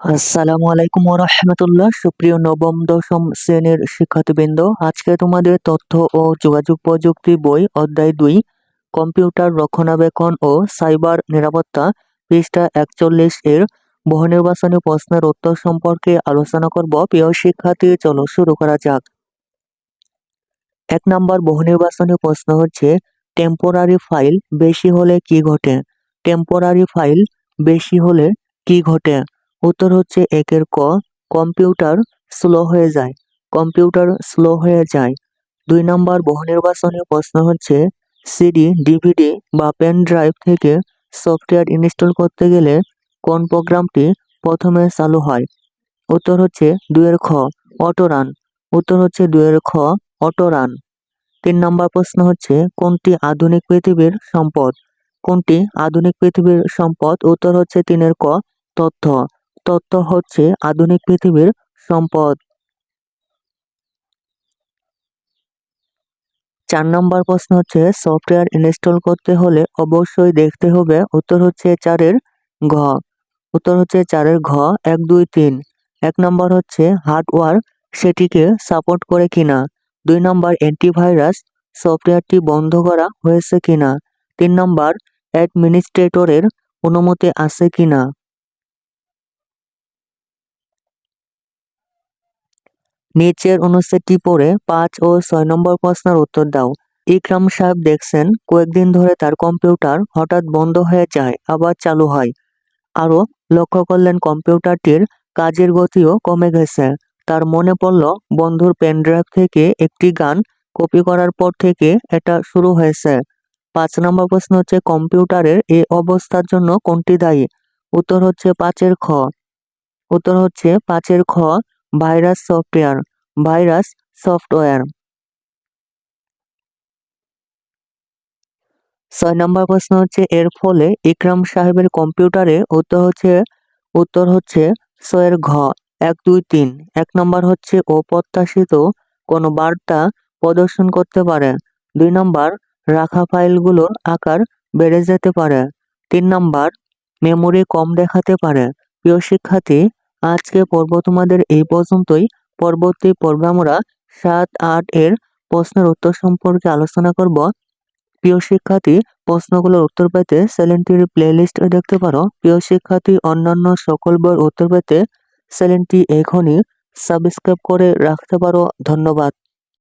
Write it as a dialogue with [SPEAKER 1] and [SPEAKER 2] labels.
[SPEAKER 1] আসসালামু আলাইকুম রহমতুল্লাহ। সুপ্রিয় নবম, দশম শ্রেণির শিক্ষার্থীবৃন্দ, আজকে তোমাদের তথ্য ও যোগাযোগ প্রযুক্তি বই অধ্যায় দুই, কম্পিউটার রক্ষণাবেক্ষণ ও সাইবার নিরাপত্তা, পৃষ্ঠা একচল্লিশ এর বহুনির্বাচনী প্রশ্নের উত্তর সম্পর্কে আলোচনা করব। প্রিয় শিক্ষার্থী, চলো শুরু করা যাক। এক নম্বর বহুনির্বাচনী প্রশ্ন হচ্ছে টেম্পোরারি ফাইল বেশি হলে কি ঘটে? টেম্পোরারি ফাইল বেশি হলে কি ঘটে? উত্তর হচ্ছে একের ক, কম্পিউটার স্লো হয়ে যায়, কম্পিউটার স্লো হয়ে যায়। দুই নম্বর বহুনির্বাচনী প্রশ্ন হচ্ছে, সিডি, ডিভিডি বা পেন ড্রাইভ থেকে সফটওয়্যার ইনস্টল করতে গেলে কোন প্রোগ্রামটি প্রথমে চালু হয়? উত্তর হচ্ছে দুয়ের খ, অটো রান। উত্তর হচ্ছে দুয়ের খ, অটো রান। তিন নম্বর প্রশ্ন হচ্ছে, কোনটি আধুনিক পৃথিবীর সম্পদ? কোনটি আধুনিক পৃথিবীর সম্পদ? উত্তর হচ্ছে তিনের ক, তথ্য। তথ্য হচ্ছে আধুনিক পৃথিবীর সম্পদ। চার নম্বর প্রশ্ন হচ্ছে, সফটওয়্যার ইনস্টল করতে হলে অবশ্যই দেখতে হবে, উত্তর হচ্ছে চারের ঘ। উত্তর হচ্ছে চারের ঘ, এক, দুই, তিন। এক নম্বর হচ্ছে হার্ডওয়্যার সেটিকে সাপোর্ট করে কিনা। দুই নম্বর অ্যান্টিভাইরাস সফটওয়্যারটি বন্ধ করা হয়েছে কিনা। তিন নম্বর অ্যাডমিনিস্ট্রেটরের অনুমতি আছে কিনা। নিচের অনুচ্ছেদটি পড়ে পাঁচ ও ছয় নম্বর প্রশ্নের উত্তর দাও। ইকরাম সাহেব দেখছেন, কয়েকদিন ধরে তার কম্পিউটার হঠাৎ বন্ধ হয়ে যায়, আবার চালু হয়। আরও, লক্ষ্য করলেন কম্পিউটারটির কাজের গতিও কমে গেছে। তার মনে পড়ল, বন্ধুর পেনড্রাইভ থেকে একটি গান কপি করার পর থেকে এটা শুরু হয়েছে। পাঁচ নম্বর প্রশ্ন হচ্ছে, কম্পিউটারের এই অবস্থার জন্য কোনটি দায়ী? উত্তর হচ্ছে পাঁচের খ। উত্তর হচ্ছে পাঁচের খ ভাইরাস সফটওয়্যার ভাইরাস সফটওয়্যার। ছয় নম্বর প্রশ্ন হচ্ছে, এর ফলে ইকরাম সাহেবের কম্পিউটারে উত্তর হচ্ছে উত্তর হচ্ছে ছয়ের ঘ, এক, দুই, তিন। এক নম্বর হচ্ছে অপ্রত্যাশিত কোনো বার্তা প্রদর্শন করতে পারে। দুই নম্বর, রাখা ফাইলগুলোর আকার বেড়ে যেতে পারে। তিন নম্বর, মেমোরি কম দেখাতে পারে। প্রিয় শিক্ষার্থী আজকে পর্ব তোমাদের এই পর্যন্তই। পরবর্তী পর্বে আমরা সাত, আট এর প্রশ্নের উত্তর সম্পর্কে আলোচনা করব। প্রিয় শিক্ষার্থী, প্রশ্নগুলোর উত্তর পেতে সেলুনটির প্লে লিস্ট দেখতে পারো। প্রিয় শিক্ষার্থী, অন্যান্য সকল বইয়ের উত্তর পেতে চ্যানেলটি এখনই সাবস্ক্রাইব করে রাখতে পারো। ধন্যবাদ।